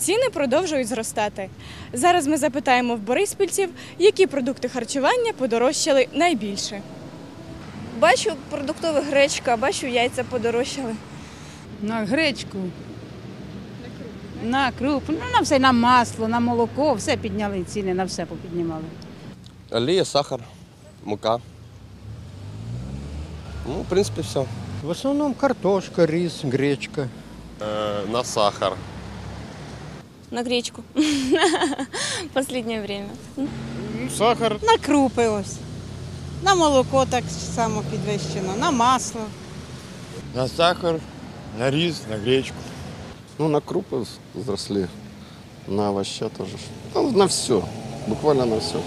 ціни продовжують зростати. Зараз ми запитаємо в бориспільців, які продукти харчування подорожчали найбільше. Бачу продуктова гречка, бачу яйця подорожчали. На гречку. На крупу, ну на все, на масло, на молоко, все підняли ціни, на все попіднімали. Олія, сахар, мука. Ну, в принципі, все. В основном картошка, рис, гречка. на сахар. На гречку. Последнее время. Сахар. На крупи ось. На молоко так само підвищено, на масло. На сахар, на рис, на гречку. Ну, на крупы взросли, на овоща тоже. Ну, на все, буквально на все.